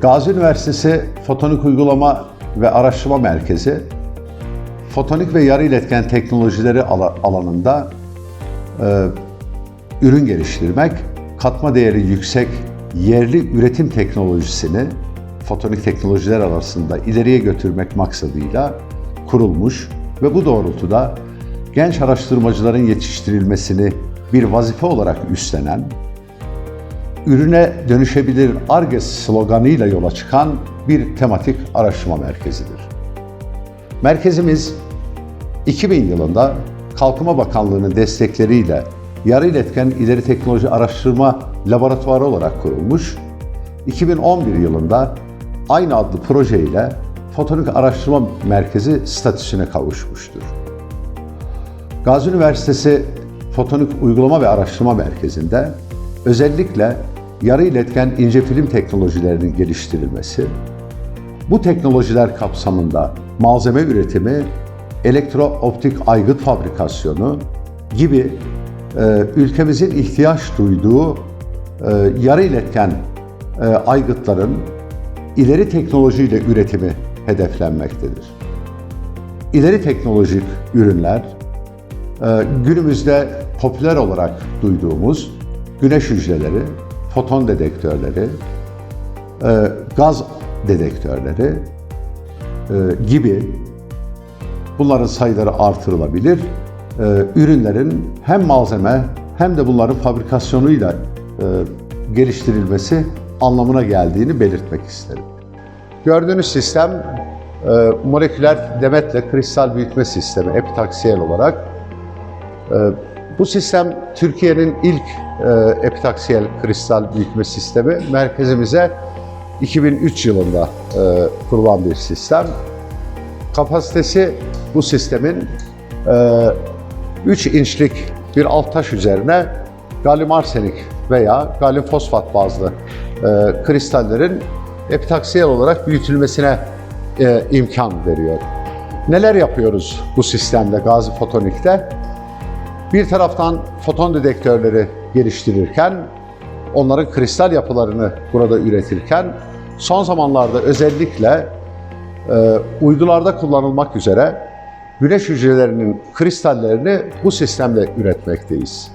Gazi Üniversitesi Fotonik Uygulama ve Araştırma Merkezi, fotonik ve yarı iletken teknolojileri ala- alanında e, ürün geliştirmek, katma değeri yüksek yerli üretim teknolojisini fotonik teknolojiler arasında ileriye götürmek maksadıyla kurulmuş ve bu doğrultuda genç araştırmacıların yetiştirilmesini bir vazife olarak üstlenen ürüne dönüşebilir ARGE sloganıyla yola çıkan bir tematik araştırma merkezidir. Merkezimiz 2000 yılında Kalkınma Bakanlığı'nın destekleriyle Yarı İletken İleri Teknoloji Araştırma Laboratuvarı olarak kurulmuş, 2011 yılında aynı adlı proje ile Fotonik Araştırma Merkezi statüsüne kavuşmuştur. Gazi Üniversitesi Fotonik Uygulama ve Araştırma Merkezi'nde özellikle yarı iletken ince film teknolojilerinin geliştirilmesi, bu teknolojiler kapsamında malzeme üretimi, elektrooptik aygıt fabrikasyonu gibi e, ülkemizin ihtiyaç duyduğu e, yarı iletken e, aygıtların ileri teknolojiyle üretimi hedeflenmektedir. İleri teknolojik ürünler ee, günümüzde popüler olarak duyduğumuz güneş hücreleri, foton dedektörleri, e, gaz dedektörleri e, gibi bunların sayıları artırılabilir. E, Ürünlerin hem malzeme hem de bunların fabrikasyonuyla geliştirilmesi anlamına geldiğini belirtmek isterim. Gördüğünüz sistem moleküler demetle kristal büyütme sistemi, epitaksiyel olarak Bu sistem Türkiye'nin ilk e, epitaksiyel kristal büyütme sistemi. Merkezimize 2003 yılında e, kurulan bir sistem. Kapasitesi bu sistemin e, 3 inçlik bir alt taş üzerine galyum arsenik veya galyum fosfat bazlı e, kristallerin epitaksiyel olarak büyütülmesine e, imkan veriyor. Neler yapıyoruz bu sistemde Gazi Fotonik'te? Bir taraftan foton dedektörleri geliştirirken, onların kristal yapılarını burada üretirken, son zamanlarda özellikle e, uydularda kullanılmak üzere güneş hücrelerinin kristallerini bu sistemle üretmekteyiz.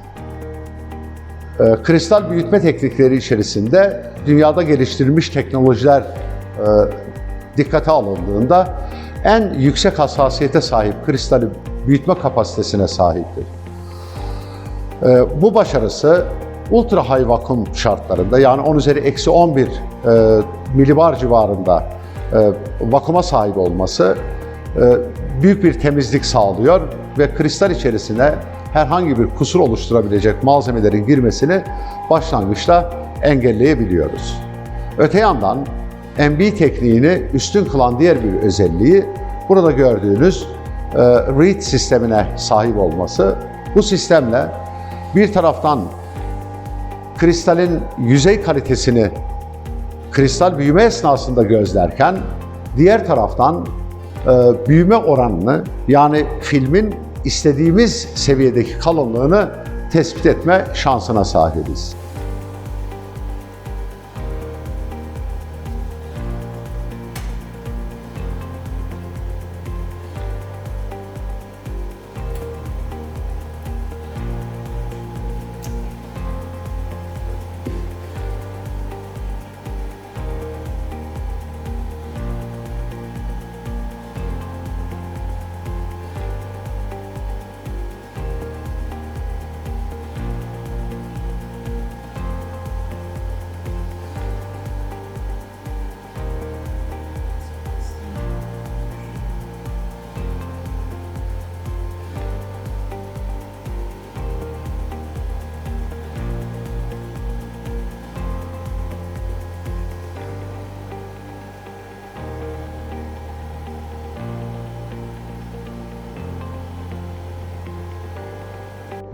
E, kristal büyütme teknikleri içerisinde dünyada geliştirilmiş teknolojiler e, dikkate alındığında en yüksek hassasiyete sahip kristali büyütme kapasitesine sahiptir. Ee, bu başarısı ultra high vakum şartlarında yani 10 üzeri eksi 11 e, milibar civarında e, vakuma sahip olması e, büyük bir temizlik sağlıyor ve kristal içerisine herhangi bir kusur oluşturabilecek malzemelerin girmesini başlangıçta engelleyebiliyoruz. Öte yandan MB tekniğini üstün kılan diğer bir özelliği burada gördüğünüz read sistemine sahip olması. Bu sistemle bir taraftan kristalin yüzey kalitesini kristal büyüme esnasında gözlerken diğer taraftan e, büyüme oranını yani filmin istediğimiz seviyedeki kalınlığını tespit etme şansına sahibiz.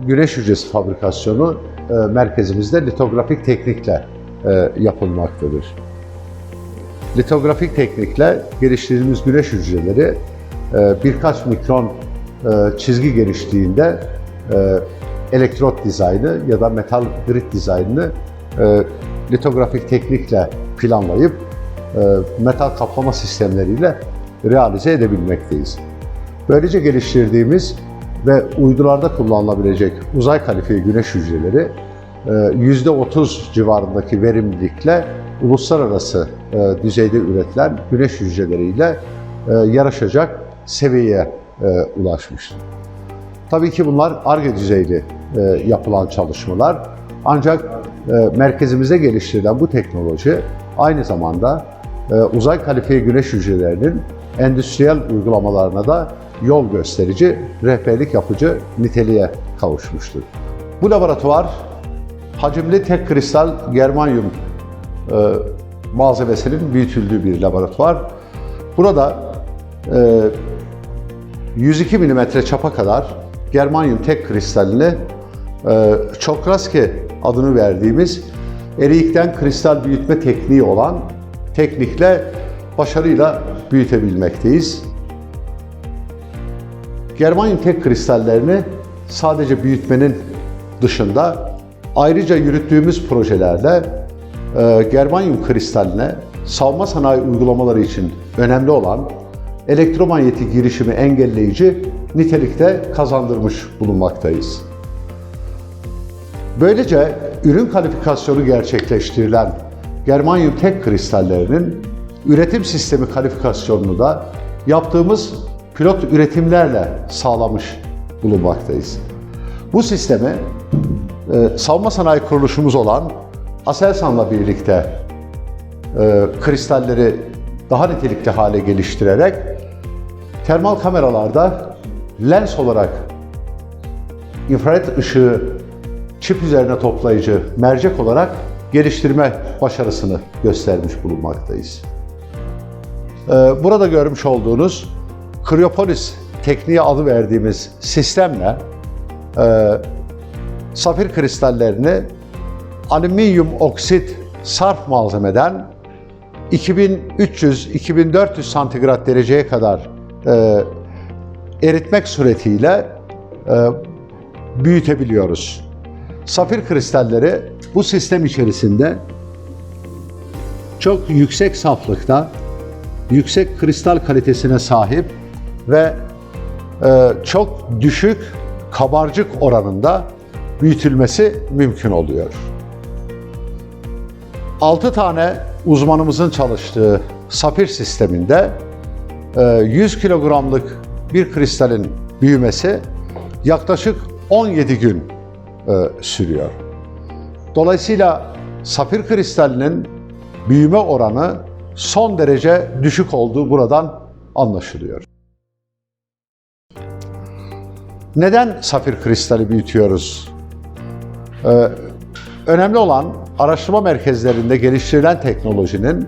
Güneş hücresi fabrikasyonu e, merkezimizde litografik teknikle e, yapılmaktadır. Litografik teknikle geliştirdiğimiz güneş hücreleri e, birkaç mikron e, çizgi genişliğinde e, elektrot dizaynı ya da metal grid dizaynını e, litografik teknikle planlayıp metal kaplama sistemleriyle realize edebilmekteyiz. Böylece geliştirdiğimiz ve uydularda kullanılabilecek uzay kalifiye güneş hücreleri e, %30 civarındaki verimlilikle uluslararası e, düzeyde üretilen güneş hücreleriyle e, yarışacak seviyeye e, ulaşmıştır. Tabii ki bunlar ARGE düzeyli e, yapılan çalışmalar. Ancak e, merkezimize geliştirilen bu teknoloji aynı zamanda e, uzay kalifiye güneş hücrelerinin endüstriyel uygulamalarına da yol gösterici, rehberlik yapıcı niteliğe kavuşmuştur. Bu laboratuvar hacimli tek kristal germanyum e, malzemesinin büyütüldüğü bir laboratuvar. Burada e, 102 mm çapa kadar germanyum tek kristalini e, Çokraski adını verdiğimiz eriyikten kristal büyütme tekniği olan teknikle başarıyla büyütebilmekteyiz. Germanyum tek kristallerini sadece büyütmenin dışında ayrıca yürüttüğümüz projelerle e, germanyum kristaline savunma sanayi uygulamaları için önemli olan elektromanyetik girişimi engelleyici nitelikte kazandırmış bulunmaktayız. Böylece ürün kalifikasyonu gerçekleştirilen germanyum tek kristallerinin üretim sistemi kalifikasyonunu da yaptığımız pilot üretimlerle sağlamış bulunmaktayız. Bu sistemi e, savunma sanayi kuruluşumuz olan Aselsan'la birlikte e, kristalleri daha nitelikli hale geliştirerek termal kameralarda lens olarak infrared ışığı çip üzerine toplayıcı mercek olarak geliştirme başarısını göstermiş bulunmaktayız. Ee, Burada görmüş olduğunuz Cryopolis tekniği adı verdiğimiz sistemle e, safir kristallerini alüminyum oksit sarf malzemeden 2300-2400 santigrat dereceye kadar e, eritmek suretiyle e, büyütebiliyoruz. Safir kristalleri bu sistem içerisinde çok yüksek saflıkta, yüksek kristal kalitesine sahip ve e, çok düşük kabarcık oranında büyütülmesi mümkün oluyor. 6 tane uzmanımızın çalıştığı safir sisteminde e, 100 kilogramlık bir kristalin büyümesi yaklaşık 17 gün e, sürüyor. Dolayısıyla safir kristalinin büyüme oranı son derece düşük olduğu buradan anlaşılıyor. Neden safir kristali büyütüyoruz? Ee, önemli olan araştırma merkezlerinde geliştirilen teknolojinin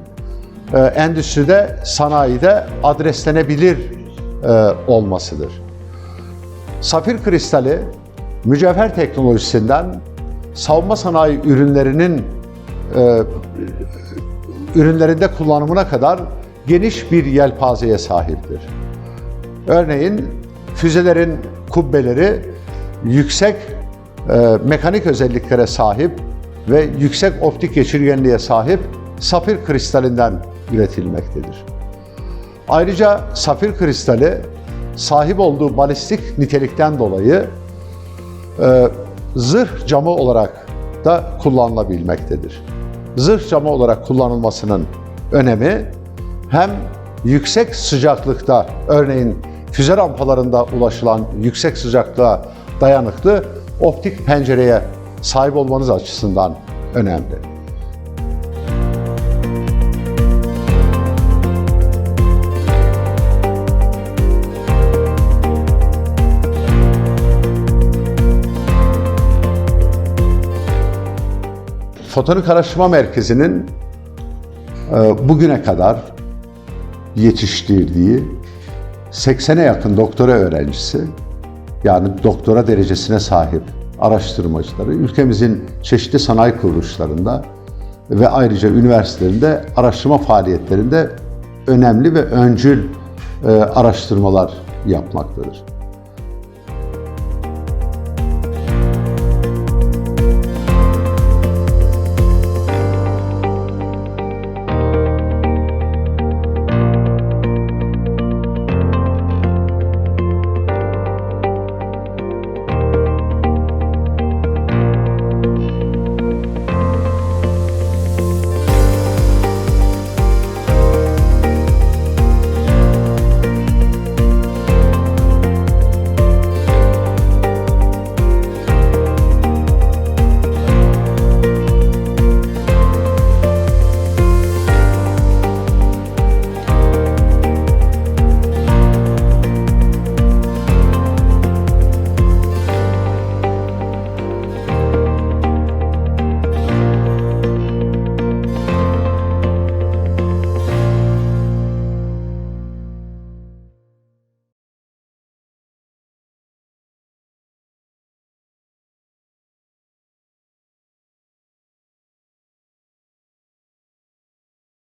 e, endüstride, sanayide adreslenebilir e, olmasıdır. Safir kristali mücevher teknolojisinden savunma sanayi ürünlerinin e, ürünlerinde kullanımına kadar geniş bir yelpazeye sahiptir. Örneğin füzelerin kubbeleri yüksek e, mekanik özelliklere sahip ve yüksek optik geçirgenliğe sahip safir kristalinden üretilmektedir. Ayrıca safir kristali sahip olduğu balistik nitelikten dolayı e, zırh camı olarak da kullanılabilmektedir. Zırh camı olarak kullanılmasının önemi hem yüksek sıcaklıkta örneğin füze rampalarında ulaşılan yüksek sıcaklığa dayanıklı optik pencereye sahip olmanız açısından önemli. Fotonik Araştırma Merkezi'nin e, bugüne kadar yetiştirdiği 80'e yakın doktora öğrencisi, yani doktora derecesine sahip araştırmacıları ülkemizin çeşitli sanayi kuruluşlarında ve ayrıca üniversitelerinde araştırma faaliyetlerinde önemli ve öncül e, araştırmalar yapmaktadır.